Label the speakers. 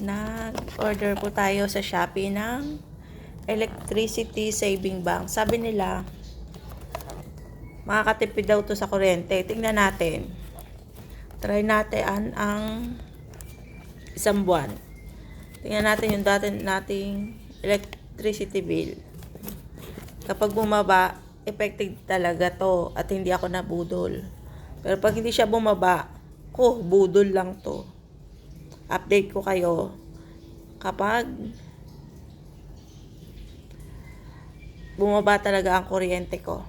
Speaker 1: nag-order po tayo sa Shopee ng electricity saving bank. Sabi nila, makakatipid daw to sa kuryente. Tingnan natin. Try natin ang, ang isang buwan. Tingnan natin yung dati nating electricity bill. Kapag bumaba, effective talaga to at hindi ako nabudol. Pero pag hindi siya bumaba, ko, budol lang to. Update ko kayo kapag bumaba talaga ang kuryente ko.